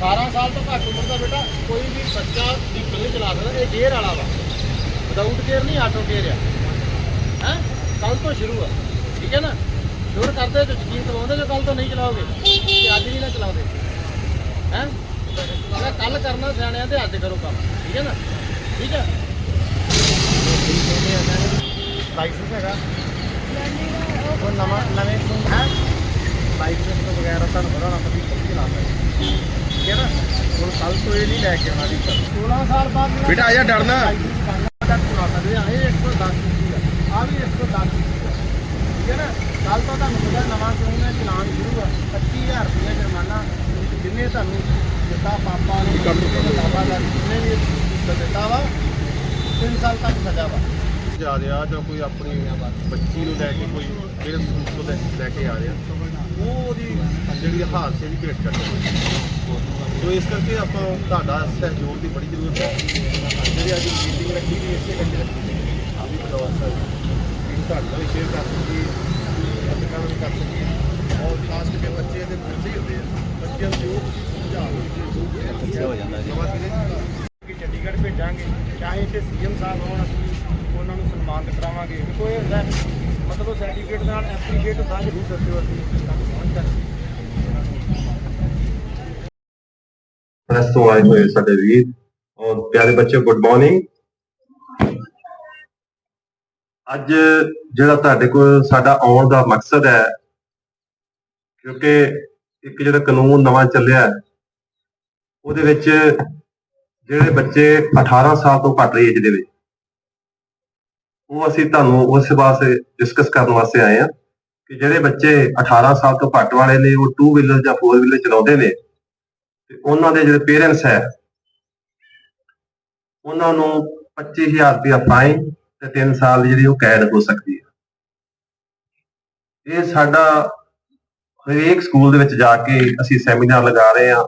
18 ਸਾਲ ਤੋਂ ਘੱਟ ਉਮਰ ਦਾ ਬੇਟਾ, ਕੋਈ ਵੀ ਬੱਚਾ ਵਹੀਕਲ ਨਹੀਂ ਚਲਾ ਸਕਦਾ, ਇਹ ਗੇਅਰ ਵਾਲਾ ਵਾ। ਵਿਦਆਊਟ ਗੇਅਰ ਨਹੀਂ ਆਟੋ ਗੇਅਰ ਆ। ਹੈ? ਕੱਲ ਤੋਂ ਸ਼ੁਰੂ ਆ। ਠੀਕ ਹੈ ਨਾ? ਸ਼ੁਰੂ ਕਰਦੇ ਤੇ ਯਕੀਨ ਦਿਵਾਉਂਦੇ ਜੋ ਕੱਲ ਤੋਂ ਨਹੀਂ ਚਲਾਓਗੇ? ਤੇ ਅੱਜ ਵੀ ਨਾ ਚਲਾਓਗੇ। ਹੈ? ਮੈਂ ਕੱਲ ਕਰਨਾ ਸਿਆਣਿਆਂ ਦੇ ਅੱਜ ਕਰੋ ਕੰਮ। ਠੀਕ ਹੈ ਨਾ? ਠੀਕ ਹੈ? ਲਾਈਸੈਂਸ ਹੈਗਾ? ਉਹ ਨਵਾਂ, ਨਵੇਂ, ਹੈ? ਲਾਈਸੈਂਸ ਤੋਂ ਬਗੈਰ ਤੁਹਾਨੂੰ ਪਤਾ ਨਾ ਕਦੀ ਚਲਾ ਸਕਦੇ ਠੀਕ ਹੈ ਨਾ? ਹੁਣ ਕੱਲ ਤੋਂ ਇਹ ਨਹੀਂ ਲੈ ਕੇ ਆਉਣਾ ਵੀ 16 ਸਾਲ ਬਾਅਦ ਜਿਹੜਾ ਬੇਟਾ ਆਜਾ ਡਰਨਾ। ਬਣਨਾ ਚਲਾ ਸਕਦੇ ਆ ਇਹ 110 ਸੀ ਆ। ਵੀ 110 ਸੀ ਠੀਕ ਹੈ ਨਾ? ਕੱਲ ਤੋਂ ਤੁਹਾਨੂੰ ਪਤਾ ਨਵਾਂ ਕਾਨੂੰਨ ਹੈ ਚਲਾਨ ਸ਼ੁਰੂ ਆ। 25000 ਰੁਪਏ ਜੁਰਮਾਨਾ ਜਿੰਨੇ ਤੁਹਾਨੂੰ ਦਿੱਤਾ ਪਾਪਾ ਨੂੰ ਬਾਬਾ ਦਾ ਜਿੰਨੇ ਵੀ ਦਿੱਤਾ ਵਾ 3 ਸਾਲ ਤੱਕ ਸਜ਼ਾ ਵਾ। ਜਾ ਰਿਹਾ ਜਾਂ ਕੋਈ ਆਪਣੀ ਬੱਚੀ ਨੂੰ ਲੈ ਕੇ ਕੋਈ ਸਕੂਲ ਤੋਂ ਲੈ ਲੈ ਕੇ ਆ ਰਿਹਾ ਉਹ ਉਹਦੀ ਜਿਹੜੀ ਹਾਦਸੇ ਦੀ ਭੇਟ ਕਰ ਸੋ ਇਸ ਕਰਕੇ ਆਪਾਂ ਤੁਹਾਡਾ ਸਹਿਯੋਗ ਦੀ ਬੜੀ ਜ਼ਰੂਰਤ ਹੈ। ਜਿਹੜੀ ਅੱਜ ਮੀਟਿੰਗ ਰੱਖੀ ਗਈ ਇਸੇ ਕਰਕੇ ਰੱਖੀ ਗਈ। ਆ ਵੀ ਬਲੌਗ ਸਾਹਿਬ ਕਿ ਤੁਹਾਡੇ ਨਾਲ ਸ਼ੇਅਰ ਕਰ ਸਕੀਏ ਆਪਣੇ ਨਾਲ ਕਰ ਸਕੀਏ। ਔਰ ਖਾਸ ਕਰਕੇ ਬੱਚੇ ਦੇ ਬੱਚੇ ਹੁੰਦੇ ਆ। ਬੱਚਿਆਂ ਨੂੰ ਜੋ ਤੁਸੀਂ ਸਮਝਾਓ ਹੋ ਜਾਂਦਾ ਜੀ। ਕਿ ਚੰਡੀਗੜ੍ਹ ਭੇਜਾਂਗੇ। ਚਾਹੇ ਇੱਥੇ ਸੀਐਮ ਸਾਹਿਬ ਹੋਣ ਅਸੀਂ ਉਹਨਾਂ ਨੂੰ ਸਨਮਾਨਿਤ ਕਰਾਵਾਂਗੇ। ਕੋਈ ਹੁੰਦਾ, ਮਤਲਬ ਸਰਟੀਫਿਕੇਟ ਨਾਲ ਐਪਲੀਕੇਟ ਹੁੰਦਾ, ਜ਼ਰੂਰ ਦੱਸਿਓ ਅਸੀਂ। ਤੱਕ ਪਹੁੰਚ ਜਾਂਦੇ ਪ੍ਰੈਸ ਤੋਂ ਆਏ ਹੋਏ ਸਾਡੇ ਵੀਰ, ਔਰ ਪਿਆਰੇ ਬੱਚੇ ਗੁੱਡ ਮਾਰਨਿੰਗ ਅੱਜ ਜਿਹੜਾ ਤੁਹਾਡੇ ਕੋਲ ਸਾਡਾ ਆਉਣ ਦਾ ਮਕਸਦ ਹੈ, ਕਿਉਂਕਿ ਇੱਕ ਜਿਹੜਾ ਕਾਨੂੰਨ ਨਵਾਂ ਚੱਲਿਆ, ਉਹਦੇ ਵਿੱਚ ਜਿਹੜੇ ਬੱਚੇ 18 ਸਾਲ ਤੋਂ ਘੱਟ ਏਜ ਦੇ ਵਿੱਚ ਉਹ ਅਸੀਂ ਤੁਹਾਨੂੰ ਉਸ ਵਾਸਤੇ ਡਿਸਕਸ ਕਰਨ ਵਾਸਤੇ ਆਏ ਆ ਕਿ ਜਿਹੜੇ ਬੱਚੇ 18 ਸਾਲ ਤੋਂ ਘੱਟ ਵਾਲੇ ਨੇ, ਉਹ 2 ਵੀਲਰ ਜਾਂ 4 ਵੀਲਰ ਚਲਾਉਂਦੇ ਨੇ ਤੇ ਉਹਨਾਂ ਦੇ ਜਿਹੜੇ ਪੇਰੈਂਟਸ ਹੈ, ਉਹਨਾਂ ਨੂੰ 25000 ਰੁਪਇਆ ਫਾਈਨ ਤੇ 3 ਸਾਲ ਦੀ ਜਿਹੜੀ ਉਹ ਕੈਦ ਹੋ ਸਕਦੀ ਹੈ। ਇਹ ਸਾਡਾ ਹਰੇਕ ਸਕੂਲ ਦੇ ਵਿੱਚ ਜਾ ਕੇ ਅਸੀਂ ਸੈਮੀਨਾਰ ਲਗਾ ਰਹੇ ਹਾਂ।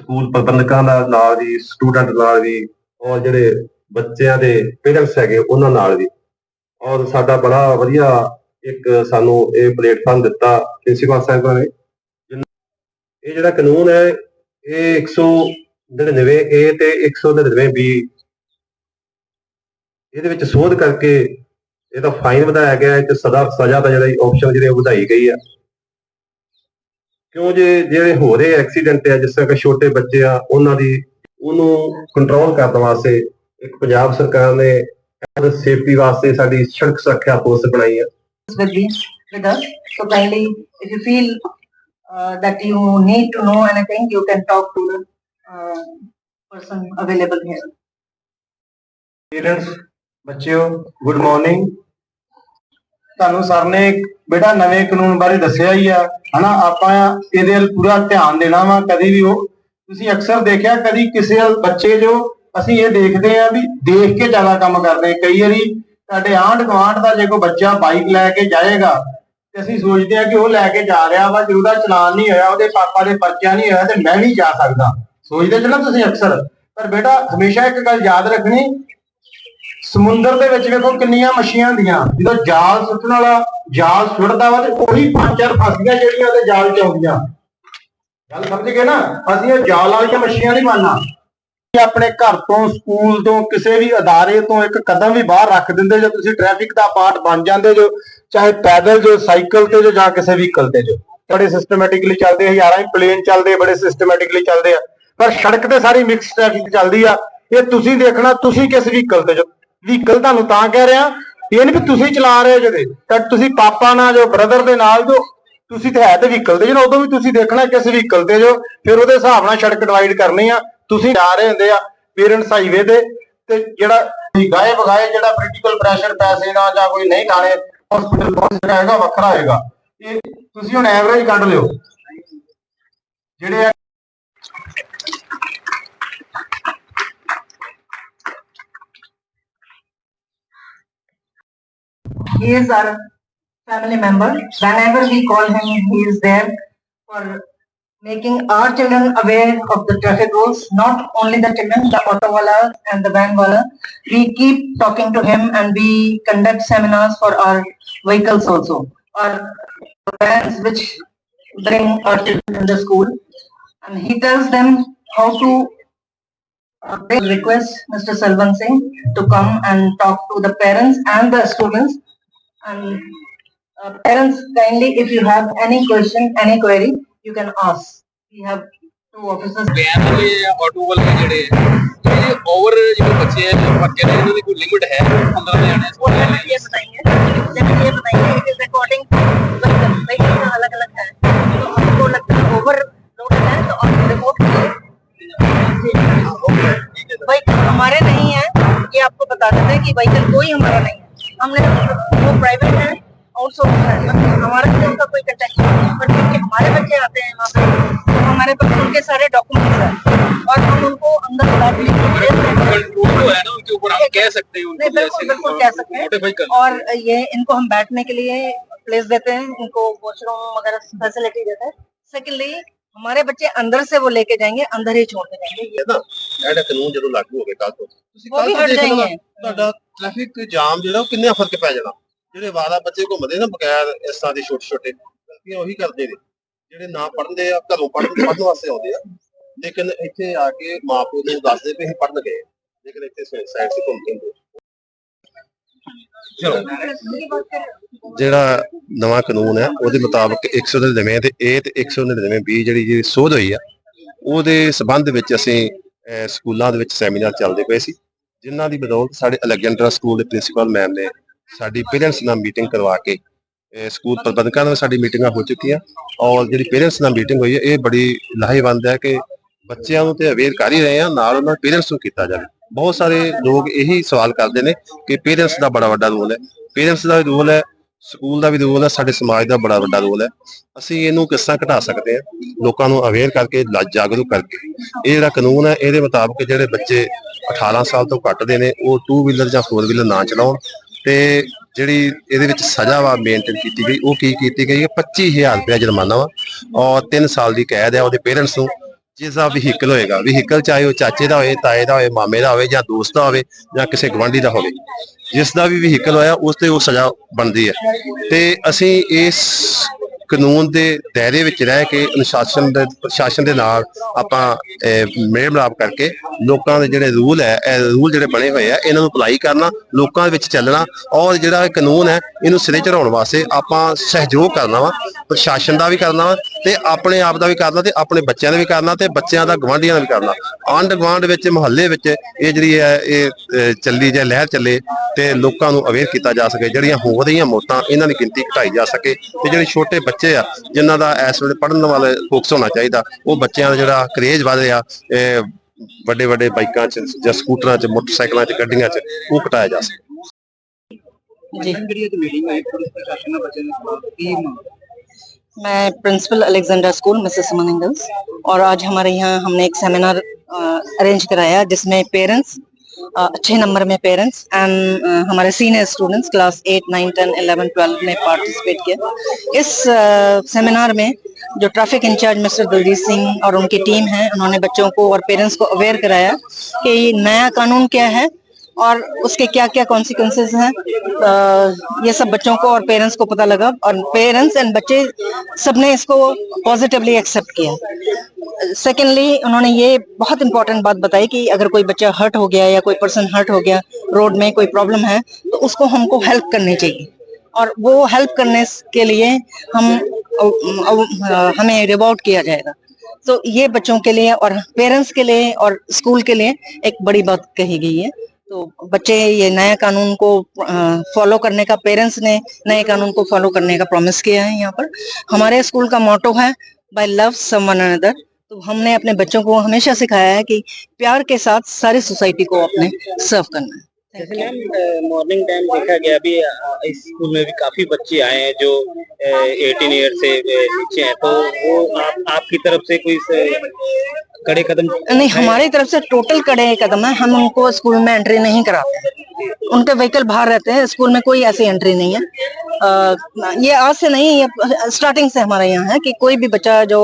ਸਕੂਲ ਪ੍ਰਬੰਧਕਾਂ ਦਾ ਨਾਲ ਵੀ ਸਟੂਡੈਂਟ ਨਾਲ ਵੀ ਔਰ ਜਿਹੜੇ ਬੱਚਿਆਂ ਦੇ ਪੇਰੈਂਟਸ ਹੈਗੇ ਉਹਨਾਂ ਨਾਲ ਵੀ। ਔਰ ਸਾਡਾ ਬੜਾ ਵਧੀਆ ਇੱਕ ਸਾਨੂੰ ਇਹ ਪਲੇਟਫਾਰਮ ਦਿੱਤਾ ਪ੍ਰਿੰਸੀਪਲ ਸਾਹਿਬਾਂ ਨੇ। ਇਹ ਜਿਹੜਾ ਕਾਨੂੰਨ ਹੈ, ਇਹ 199 ਏ ਤੇ 199 ਬੀ ਇਹਦੇ ਵਿੱਚ ਸੋਧ ਕਰਕੇ ਇਹਦਾ ਫਾਈਨ ਵਧਾਇਆ ਗਿਆ ਹੈ ਤੇ ਸਦਾ ਸਜ਼ਾ ਦਾ ਜਿਹੜਾ ਆਪਸ਼ਨ ਜਿਹੜੇ ਵਧਾਈ ਗਈ ਆ ਕਿਉਂ ਜੇ ਜਿਹੜੇ ਹੋ ਰਹੇ ਐਕਸੀਡੈਂਟ ਆ, ਜਿਸ ਤਰ੍ਹਾਂ ਕਿ ਛੋਟੇ ਬੱਚੇ ਆ, ਉਹਨਾਂ ਦੀ ਉਹਨੂੰ ਕੰਟਰੋਲ ਕਰਨ ਵਾਸਤੇ ਇੱਕ ਪੰਜਾਬ ਸਰਕਾਰ ਨੇ ਸੇਫਟੀ ਵਾਸਤੇ ਸਾਡੀ ਸੜਕ ਸੁਰੱਖਿਆ ਫੋਰਸ ਬਣਾਈ ਆ with me with us. So kindly, if you feel uh, that you need to know anything, you can talk to the uh, person available here. Parents ਬੱਚਿਓ ਗੁੱਡ ਮਾਰਨਿੰਗ ਤੁਹਾਨੂੰ ਸਰ ਨੇ ਬੇਟਾ ਨਵੇਂ ਕਾਨੂੰਨ ਬਾਰੇ ਦੱਸਿਆ ਹੀ ਆ ਹਨਾ ਆਪਾਂ ਇਹਦੇ ਵੱਲ ਪੂਰਾ ਧਿਆਨ ਦੇਣਾ ਵਾ ਕਦੀ ਵੀ ਉਹ ਤੁਸੀਂ ਅਕਸਰ ਦੇਖਿਆ ਕਦੀ ਕਿਸੇ ਬੱਚੇ ਜੋ ਅਸੀਂ ਇਹ ਦੇਖਦੇ ਆ ਵੀ ਦੇਖ ਕੇ ਜ਼ਿਆਦਾ ਕੰਮ ਕਰਦੇ ਆ। ਕਈ ਵਾਰੀ ਸਾਡੇ ਆਂਢ ਗੁਆਂਢ ਦਾ ਜੇ ਕੋਈ ਬੱਚਾ ਬਾਈਕ ਲੈ ਕੇ ਜਾਏਗਾ, ਤੇ ਅਸੀਂ ਸੋਚਦੇ ਆ ਕਿ ਉਹ ਲੈ ਕੇ ਜਾ ਰਿਹਾ ਵਾ, ਜੇ ਉਹਦਾ ਚਲਾਨ ਨਹੀਂ ਹੋਇਆ, ਉਹਦੇ ਪਾਪਾ ਦੇ ਪਰਚਾ ਨਹੀਂ ਹੋਇਆ, ਤੇ ਮੈਂ ਨਹੀਂ ਜਾ ਸਕਦਾ। ਸੋਚਦੇ ਚ ਨਾ ਤੁਸੀਂ ਅਕਸਰ। ਪਰ ਬੇਟਾ, ਹਮੇਸ਼ਾ ਇੱਕ ਗੱਲ ਯਾਦ ਰੱਖਣੀ, ਸਮੁੰਦਰ ਦੇ ਵਿੱਚ ਵੇਖੋ ਕਿੰਨੀਆਂ ਮੱਛੀਆਂ ਹੁੰਦੀਆਂ। ਜਦੋਂ ਜਾਲ ਸੁੱਟਣ ਵਾਲਾ ਜਾਲ ਸੁੱਟਦਾ ਵਾ, ਤੇ ਉਹੀ ਪੰਜ ਚਾਰ ਫਸਦੀਆਂ ਜਿਹੜੀਆਂ ਉਹਦੇ ਜਾਲ ਚ ਆਉਂਦੀਆਂ। ਗੱਲ ਸਮਝ ਗਏ ਨਾ? ਅਸੀਂ ਉਹ ਜਾਲ ਵਾਲੀਆਂ ਮੱਛੀਆਂ ਨਹੀਂ ਮੰਨਣਾ। ਆਪਣੇ ਘਰ ਤੋਂ, ਸਕੂਲ ਤੋਂ, ਕਿਸੇ ਵੀ ਅਦਾਰੇ ਤੋਂ ਇੱਕ ਕਦਮ ਵੀ ਬਾਹਰ ਰੱਖ ਦਿੰਦੇ ਜੋ ਤੁਸੀਂ ਟ੍ਰੈਫਿਕ ਦਾ ਪਾਰਟ ਬਣ ਜਾਂਦੇ ਜੋ, ਚਾਹੇ ਪੈਦਲ ਜੋ, ਸਾਈਕਲ ਤੇ ਜੋ ਜਾਂ ਕਿਸੇ ਵਹੀਕਲ ਤੇ ਜੋ। ਬੜੇ ਸਿਸਟਮੈਟਿਕਲੀ ਚੱਲਦੇ ਆ, ਹਜ਼ਾਰਾਂ ਹੀ ਪਲੇਨ ਚੱਲਦੇ ਬੜੇ ਸਿਸਟਮੈਟਿਕਲੀ ਚੱਲਦੇ ਆ। ਪਰ ਸੜਕ ਤੇ ਸਾਰੀ ਮਿਕਸ ਟ੍ਰੈਫਿਕ ਚੱਲਦੀ ਆ। ਇਹ ਤੁਸੀਂ ਦੇਖਣਾ, ਤੁਸੀਂ ਕਿਸ ਵਹੀਕਲ ਤੇ ਜੋ। ਵਹੀਕਲ ਤੁਹਾਨੂੰ ਤਾਂ ਕਹਿ ਰਿਹਾ, ਇਹ ਨਹੀਂ ਵੀ ਤੁਸੀਂ ਚਲਾ ਰਹੇ ਜੋ ਤਾਂ ਤੁਸੀਂ ਪਾਪਾ ਨਾਲ ਜੋ ਬ੍ਰਦਰ ਦੇ ਨਾਲ ਜੋ, ਤੁਸੀਂ ਤੇ ਹੈ ਤੇ ਵਹੀਕਲ ਤੇ। ਜਦੋਂ ਉਦੋਂ ਵੀ ਤੁਸੀਂ ਦੇਖਣਾ ਕਿਸ ਵਹੀਕਲ ਤੇ ਜੋ, ਫਿਰ ਉਹਦੇ ਹਿਸਾਬ ਨਾਲ ਸੜਕ ਡਿਵਾਈਡ ਕਰਨੀ ਆ। ਤੁਸੀਂ ਜਾ ਰਹੇ ਹੁੰਦੇ ਆ ਪੇਰੈਂਟਸ ਹਾਈਵੇ ਤੇ ਤੇ ਜਿਹੜਾ ਗਾਏ ਬਗਾਏ ਜਿਹੜਾ ਪੋਲੀਟੀਕਲ ਪ੍ਰੈਸ਼ਰ ਪੈਸੇ ਨਾਲ ਜਾਂ ਕੋਈ ਨਹੀਂ ਖਾਣੇ ਹਸਪੀਟਲ ਪਹੁੰਚ ਜਾਏਗਾ ਵੱਖਰਾ ਹੋਏਗਾ ਇਹ ਤੁਸੀਂ ਹੁਣ ਐਵਰੇਜ ਕੱਢ ਲਿਓ ਜਿਹੜੇ He is our family member. Whenever we call him, he is there for making our children aware of the traffic rules. Not only the children, the auto and the van. We keep talking to him and we conduct seminars for our vehicles also. Our vans which bring our children in the school. and he tells them how to uh, request Mr. Salvan Singh to come and talk to the parents and the students. And uh, parents, kindly, if you have any question, any query, you can ask. We have two officers. Van ਵਾਲੇ ਜਾਂ auto ਵਾਲੇ ਜਿਹੜੇ ਇਹ over ਜਿਹੜੇ ਬੱਚੇ ਆ ਜਾਂ ਪੱਕੇ ਨੇ ਇਹਨਾਂ ਦੀ ਕੋਈ ਲਿਮਿਟ ਹੈ 15 ਜਾਣੇ वो लिमिट ये बताएंगे लिमिट ये बताएंगे इट इज अकॉर्डिंग व्हीकल का अलग अलग है तो आपको लगता है ओवर लोडेड है तो आप रिपोर्ट कीजिए व्हीकल हमारे नहीं है ये आपको बता देते हैं कि व्हीकल कोई हमारा नहीं है हमने वो प्राइवेट है आउटसोर्स है हमारा से उनका कोई कंटेक्ट नहीं है बट क्योंकि हमारे बच्चे आते हैं वहाँ पे तो हमारे पास उनके सारे डॉक्यूमेंट्स हैं और हम उनको अंदर बुला के लेके भेज देते हैं कंट्रोल जो है ना उनके ऊपर हम कह सकते हैं नहीं उनको बिल्कुल बिल्कुल कह सकते हैं मोटे व्हीकल और ये इनको हम बैठने के लिए प्लेस देते हैं इनको वॉशरूम वगैरह फैसिलिटी देते हैं सेकेंडली हमारे बच्चे अंदर से वो लेके जाएंगे अंदर ही छोड़ के जाएंगे ये ਇਹਦਾ ਜਿਹੜਾ ਕਾਨੂੰਨ ਜਦੋਂ ਲਾਗੂ ਹੋ ਗਿਆ ਕੱਲ ਤੋਂ ਤੁਸੀਂ ਉਹ ਕੱਲ ਵੀ ਤੋਂ ਹਟ ਦੇਖ ਲੈਣਾ, ਜਾਏਂਗੇ। ਤੁਹਾਡਾ ਟ੍ਰੈਫਿਕ ਜਾਮ ਜਿਹੜਾ ਉਹ ਕਿੰਨਾ ਫਰਕ ਪੈ ਜਾਣਾ ਜਿਹੜੇ ਵਾਰਾ ਬੱਚੇ ਘੁੰਮਦੇ ਨਾ ਬਗੈਰ ਇਸ ਤਰ੍ਹਾਂ ਦੇ ਛੋਟੇ ਛੋਟੇ ਗਲਤੀਆਂ ਉਹੀ ਕਰਦੇ ਨੇ। ਜਿਹੜੇ ਨਾ ਪੜ੍ਹਦੇ ਆ ਘਰੋਂ ਪੜ੍ਹਨ ਪੜ੍ਹਨ ਵਾਸਤੇ ਆਉਂਦੇ ਆ। ਲੇਕਿਨ ਇੱਥੇ ਆ ਕੇ ਮਾਪੇ ਨੂੰ ਦੱਸਦੇ ਵੀ ਅਸੀਂ ਪੜ੍ਹਨ ਗਏ। ਲੇਕਿਨ ਇੱਥੇ ਸਾਈਡ ਤੇ ਘੁੰਮ ਕੇ ਜਿਹੜਾ ਨਵਾਂ ਕਾਨੂੰਨ ਹੈ ਉਹਦੇ ਮੁਤਾਬਕ 199 ਤੇ A ਤੇ 199 B ਜਿਹੜੀ ਜਿਹੜੀ ਸੋਧ ਹੋਈ ਆ ਉਹਦੇ ਸਬੰਧ ਵਿੱਚ ਅਸੀਂ ਅਹ, ਸਕੂਲਾਂ ਦੇ ਵਿੱਚ ਸੈਮੀਨਾਰ ਚੱਲਦੇ ਪਏ ਸੀ। ਜਿਨ੍ਹਾਂ ਦੀ ਬਦੌਲਤ ਸਾਡੇ ਅਲੈਗਜ਼ੈਂਡਰਾ ਸਕੂਲ ਦੇ ਪ੍ਰਿੰਸੀਪਲ ਮੈਮ ਨੇ ਸਾਡੀ ਪੇਰੈਂਟਸ ਨਾਲ ਮੀਟਿੰਗ ਕਰਵਾ ਕੇ ਸਕੂਲ ਪ੍ਰਬੰਧਕਾਂ ਨਾਲ ਸਾਡੀ ਮੀਟਿੰਗਾਂ ਹੋ ਚੁੱਕੀਆਂ। ਔਰ ਜਿਹੜੀ ਪੇਰੈਂਟਸ ਨਾਲ ਮੀਟਿੰਗ ਹੋਈ ਹੈ, ਇਹ ਬੜੀ ਲਾਹੇਵੰਦ ਹੈ ਕਿ ਬੱਚਿਆਂ ਨੂੰ ਤੇ ਅਵੇਅਰ ਕਰ ਹੀ ਰਹੇ ਆ ਨਾਲ ਉਹਨਾਂ ਪੇਰੈਂਟਸ ਨੂੰ ਕੀਤਾ ਜਾਵੇ। ਬਹੁਤ ਸਾਰੇ ਲੋਕ ਇਹੀ ਸਵਾਲ ਕਰਦੇ ਨੇ ਕਿ ਪੇਰੈਂਟਸ ਦਾ ਬੜਾ ਵੱਡਾ ਰੋਲ ਹੈ। ਪੇਰੈਂਟਸ ਦਾ ਵੀ ਰੋਲ ਹੈ, ਸਕੂਲ ਦਾ ਵੀ ਰੋਲ ਹੈ, ਸਾਡੇ ਸਮਾਜ ਦਾ ਬੜਾ ਵੱਡਾ ਰੋਲ ਹੈ। ਅਸੀਂ ਇਹਨੂੰ ਕਿਸ ਤਰ੍ਹਾਂ ਘਟਾ ਸਕਦੇ ਹਾਂ? ਲੋਕਾਂ ਨੂੰ ਅਵੇਅਰ ਕਰਕੇ ਜਾਗਰੂਕ ਕਰਕੇ। ਇਹ ਜਿਹੜਾ ਕਾਨੂੰਨ ਹੈ, ਇਹਦੇ ਮੁਤਾਬਕ ਜਿਹੜੇ ਬੱਚੇ 18 ਸਾਲ ਤੋਂ ਘੱਟ ਦੇ ਨੇ, ਉਹ 2 ਵੀਲਰ ਜਾਂ 4 ਵੀਲਰ ਨਾ ਚਲਾਉਣ। ਤੇ ਜਿਹੜੀ ਇਹਦੇ ਵਿੱਚ ਸਜ਼ਾ ਵਾ ਮੇਨਟੇਨ ਕੀਤੀ ਗਈ, ਉਹ ਕੀ ਕੀਤੀ ਗਈ ਹੈ? 25000 ਰੁਪਏ ਜੁਰਮਾਨਾ ਵਾ ਔਰ 3 ਸਾਲ ਦੀ ਕੈਦ ਹੈ ਉਹਦੇ ਪੇਰੈਂਟਸ ਨੂੰ, ਜਿਸ ਦਾ ਵਹੀਕਲ ਹੋਏਗਾ ਵਹੀਕਲ ਚਾਹੇ ਉਹ ਚਾਚੇ ਦਾ ਹੋਵੇ ਤਾਏ ਦਾ ਹੋਵੇ ਮਾਮੇ ਦਾ ਹੋਵੇ ਜਾਂ ਦੋਸਤ ਦਾ ਹੋਵੇ ਜਾਂ ਕਿਸੇ ਗਵਾਂਢੀ ਦਾ ਹੋਵੇ, ਜਿਸ ਦਾ ਵੀ ਵਹੀਕਲ ਹੋਇਆ, ਉਸ ਤੇ ਉਹ ਸਜ਼ਾ ਬਣਦੀ ਹੈ। ਤੇ ਅਸੀਂ ਇਸ ਕਾਨੂੰਨ ਦੇ ਦਾਇਰੇ ਵਿੱਚ ਰਹਿ ਕੇ ਅਨੁਸ਼ਾਸਨ ਦੇ, ਪ੍ਰਸ਼ਾਸਨ ਦੇ ਨਾਲ ਆਪਾਂ ਮੇਲ ਮਿਲਾਪ ਕਰਕੇ ਲੋਕਾਂ ਦੇ ਜਿਹੜੇ ਰੂਲ ਹੈ, ਇਹ ਰੂਲ ਜਿਹੜੇ ਬਣੇ ਹੋਏ ਆ, ਇਹਨਾਂ ਨੂੰ ਅਪਲਾਈ ਕਰਨਾ, ਲੋਕਾਂ ਦੇ ਵਿੱਚ ਚੱਲਣਾ ਔਰ ਜਿਹੜਾ ਇਹ ਕਾਨੂੰਨ ਹੈ, ਇਹਨੂੰ ਸਿਰੇ ਚੜਾਉਣ ਵਾਸਤੇ ਆਪਾਂ ਸਹਿਯੋਗ ਕਰਨਾ ਵਾ, ਪ੍ਰਸ਼ਾਸਨ ਦਾ ਵੀ ਕਰਨਾ ਵਾ ਤੇ ਆਪਣੇ ਆਪ ਦਾ ਵੀ ਕਰਨਾ ਤੇ ਆਪਣੇ ਬੱਚਿਆਂ ਦਾ ਵੀ ਕਰਨਾ ਤੇ ਬੱਚਿਆਂ ਦਾ ਗਵਾਂਢੀਆਂ ਦਾ ਵੀ ਕਰਨਾ। ਆਂਢ ਗੁਆਂਢ ਵਿੱਚ, ਮੁਹੱਲੇ ਵਿੱਚ ਇਹ ਜਿਹੜੀ ਹੈ, ਇਹ ਚੱਲੀ ਜਾਂ ਲਹਿਰ ਚੱਲੇ ਤੇ ਲੋਕਾਂ ਨੂੰ ਅਵੇਅਰ ਕੀਤਾ ਜਾ ਸਕੇ, ਜਿਹੜੀਆਂ ਹੋ ਰਹੀਆਂ ਮੌਤਾਂ, ਇਹਨਾਂ ਦੀ ਗਿਣਤੀ ਘਟਾਈ ਜਾ ਸਕੇ ਤੇ ਜਿਹੜੇ ਛੋਟੇ ਬੱਚੇ ਆ ਜਿਨ੍ਹਾਂ ਦਾ ਇਸ ਵੇਲੇ ਪੜ੍ਹਨ ਵਾਲੇ ਫੋਕਸ ਹੋਣਾ ਚਾਹੀਦਾ ਉਹ ਬੱਚਿਆਂ ਦਾ ਜਿਹੜਾ ਕਰੇਜ ਵਧ ਰਿਹਾ ਇਹ ਵੱਡੇ ਵੱਡੇ ਬਾਈਕਾਂ 'ਚ ਜਾਂ ਸਕੂਟਰਾਂ 'ਚ ਮੋਟਰਸਾਈਕਲਾਂ 'ਚ ਗੱਡੀਆਂ 'ਚ ਉਹ ਘਟਾਇਆ ਜਾ ਸਕੇ जी ਜਿਹੜੀ ਅੱਜ ਮੀਟਿੰਗ ਹੋਈ ਪੁਲਿਸ ਪ੍ਰਸ਼ਾਸਨ ਨਾਲ ਬੱਚੇ ਨੂੰ ਕੀ मैं principal Alexander school Mrs Suman Engles और आज हमारे यहाँ हमने एक सेमिनार अरेंज कराया जिसमें पेरेंट्स अच्छे नंबर में पेरेंट्स एंड हमारे senior students class eight nine ten eleven twelve ने पार्टिसिपेट किया। इस सेमिनार में जो traffic incharge mister Daljit Singh और उनकी टीम है, उन्होंने बच्चों को और पेरेंट्स को अवेयर कराया कि नया कानून क्या है और उसके क्या क्या कॉन्सिक्वेंसेज हैं ये सब बच्चों को और पेरेंट्स को पता लगा और पेरेंट्स एंड बच्चे सबने इसको पॉजिटिवली एक्सेप्ट किया। सेकेंडली उन्होंने ये बहुत इंपॉर्टेंट बात बताई कि अगर कोई बच्चा हर्ट हो गया या कोई पर्सन हर्ट हो गया रोड में कोई प्रॉब्लम है तो उसको हमको हेल्प करनी चाहिए। और वो हेल्प करने के लिए हम हमें रिवॉर्ड किया जाएगा। तो ये बच्चों के लिए और पेरेंट्स के लिए और स्कूल के लिए एक बड़ी बात कही गई है। तो बच्चे ये नया कानून को फॉलो करने का पेरेंट्स ने नए कानून को फॉलो करने का प्रॉमिस किया है यहाँ पर। हमारे स्कूल का मोटो है बाय लव समवन अनदर तो हमने अपने बच्चों को हमेशा सिखाया है कि प्यार के साथ सारी सोसाइटी को अपने सर्व करना है। जैसे मैम मॉर्निंग टाइम देखा गया अभी इस स्कूल में भी काफ़ी बच्चे आए हैं जो एटीन ईयर से नीचे हैं। तो वो आप आपकी तरफ़ से कोई से कड़े कदम नहीं हमारी तरफ़ से टोटल कड़े कदम है। हम उनको स्कूल में एंट्री नहीं कराते। उनके व्हीकल बाहर रहते हैं। स्कूल में कोई ऐसी एंट्री नहीं है। ये आज से नहीं ये स्टार्टिंग से हमारे यहाँ है कि कोई भी बच्चा जो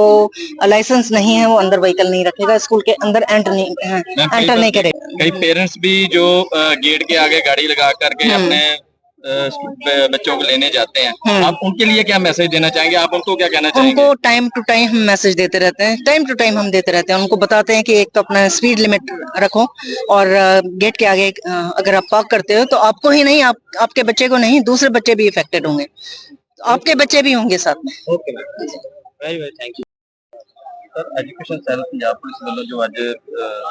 लाइसेंस नहीं है वो अंदर व्हीकल नहीं रखेगा स्कूल के अंदर एंटर नहीं एंटर नहीं करेगा कई पेरेंट्स भी जो गेट के आगे गाड़ी लगा करके हम्म। अपने अ, ब- बच्चों को लेने जाते हैं। आप उनके लिए क्या मैसेज देना चाहेंगे? आप उनको क्या कहना चाहेंगे? उनको टाइम टू टाइम हम मैसेज देते रहते हैं। टाइम टू टाइम हम देते रहते हैं। उनको बताते हैं कि एक तो अपना स्पीड लिमिट रखो और गेट के आगे अगर आप पार्क करते हो तो आपको ही नहीं आप आपके बच्चे को नहीं दूसरे बच्चे भी इफेक्टेड होंगे। आपके बच्चे भी होंगे साथ में। Okay thank you sir education cell Punjab police ਵੱਲੋਂ ਜੋ ਅੱਜ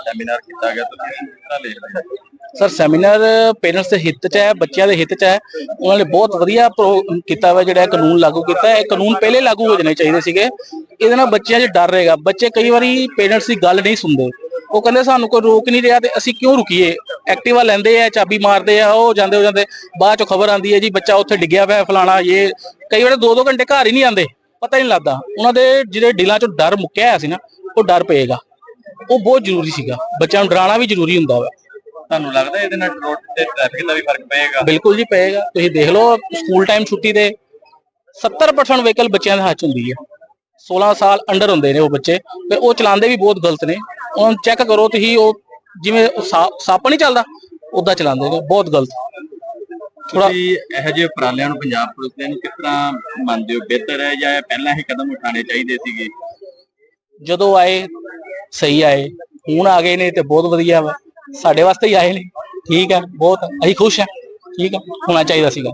ਸੈਮੀਨਾਰ ਕੀਤਾ ਗਿਆ, ਤੁਸੀਂ ਕਿਸ ਤਰ੍ਹਾਂ ਲੈ ਹੋ? ਸਰ ਸੈਮੀਨਾਰ ਪੇਰੈਂਟਸ ਦੇ ਹਿੱਤ 'ਚ ਹੈ, ਬੱਚਿਆਂ ਦੇ ਹਿੱਤ 'ਚ ਹੈ। ਉਹਨਾਂ ਨੇ ਬਹੁਤ ਵਧੀਆ ਕੀਤਾ ਵਾ, ਜਿਹੜਾ ਕਾਨੂੰਨ ਲਾਗੂ ਕੀਤਾ। ਹੈ ਇਹ ਕਾਨੂੰਨ ਪਹਿਲੇ ਲਾਗੂ ਹੋ ਜਾਣੇ ਚਾਹੀਦੇ ਸੀਗੇ। ਇਹਦੇ ਨਾਲ ਬੱਚਿਆਂ 'ਚ ਡਰ ਰਹੇਗਾ। ਬੱਚੇ ਕਈ ਵਾਰੀ ਪੇਰੈਂਟਸ ਦੀ ਗੱਲ ਨਹੀਂ ਸੁਣਦੇ। ਉਹ ਕਹਿੰਦੇ, ਸਾਨੂੰ ਕੋਈ ਰੋਕ ਨਹੀਂ ਰਿਹਾ ਤੇ ਅਸੀਂ ਕਿਉਂ ਰੁਕੀਏ? ਐਕਟਿਵਾ ਲੈਂਦੇ ਆ, ਚਾਬੀ ਮਾਰਦੇ ਆ, ਉਹ ਜਾਂਦੇ ਹੋ ਜਾਂਦੇ। ਬਾਅਦ 'ਚ ਖਬਰ ਆਂਦੀ ਹੈ ਜੀ, ਬੱਚਾ ਉੱਥੇ ਡਿੱਗਿਆ ਹੋਇਆ ਫਲਾਣਾ, ਇਹ। ਕਈ ਵਾਰ 2-2 ਘੰਟੇ ਘਰ ਹੀ ਨਹੀਂ ਆਉਂਦੇ। ਪਤਾ ਹੀ ਨਹੀਂ ਲੱਗਦਾ। ਉਹਨਾਂ ਦੇ ਜਿਹੜੇ ਦਿਲਾਂ 'ਚੋਂ ਡਰ ਮੁੱਕਿਆ ਹੋਇਆ ਸੀ ਨਾ ਉਹ ਡਰ ਪਏਗਾ। ਉਹ ਬਹੁਤ ਜ਼ਰੂਰੀ ਸੀਗਾ। ਬੱਚਿਆਂ ਨੂੰ ਡਰਾਉਣਾ ਵੀ ਜ਼ਰੂਰੀ ਹੁੰਦਾ ਵਾ। ਤੁਹਾਨੂੰ ਲੱਗਦਾ ਇਹਦੇ ਨਾਲ ਰੋਡ ਤੇ ਟ੍ਰੈਫਿਕ ਦਾ ਵੀ ਫ਼ਰਕ ਪਏਗਾ? ਬਿਲਕੁਲ ਜੀ ਪਏਗਾ। ਤੁਸੀਂ ਦੇਖ ਲਓ ਸਕੂਲ ਟਾਈਮ ਛੁੱਟੀ ਤੇ 70% ਵਹੀਕਲ ਬੱਚਿਆਂ ਦੇ ਹੱਥ 'ਚ ਹੁੰਦੀ ਹੈ 16 ਸਾਲ ਅੰਡਰ ਹੁੰਦੇ ਨੇ ਉਹ ਬੱਚੇ। ਤੇ ਉਹ ਚਲਾਉਂਦੇ ਵੀ ਬਹੁਤ ਗਲਤ ਨੇ। ਉਹਨਾਂ ਨੂੰ ਚੈੱਕ ਕਰੋ ਤੁਸੀਂ ਉਹ ਜਿਵੇਂ ਸੱਪ ਨਹੀਂ ਚੱਲਦਾ ਉਦਾਂ ਚਲਾਉਂਦੇ ਨੇ। ਬਹੁਤ ਗਲਤ। ਤੁਸੀਂ ਇਹੋ ਜਿਹੇ ਉਪਰਾਲਿਆਂ ਨੂੰ ਪੰਜਾਬ ਪੁਲਿਸ ਦੇ ਨੂੰ ਕਿਸ ਤਰ੍ਹਾਂ ਮੰਨਦੇ ਹੋ? ਬਿਹਤਰ ਹੈ ਜਾਂ ਪਹਿਲਾਂ ਹੀ ਕਦਮ ਉਠਾਉਣੇ ਚਾਹੀਦੇ ਸੀਗੇ? ਜਦੋਂ ਆਏ ਸਹੀ ਆਏ ਹੁਣ ਆ ਗਏ ਨੇ ਤੇ ਬਹੁਤ ਵਧੀਆ ਵਾ। ਸਾਡੇ ਵਾਸਤੇ ਹੀ ਆਏ ਨੇ। ਠੀਕ ਹੈ ਬਹੁਤ ਅਸੀਂ ਖੁਸ਼ ਹਾਂ ਠੀਕ ਹੈ ਹੋਣਾ ਚਾਹੀਦਾ ਸੀਗਾ।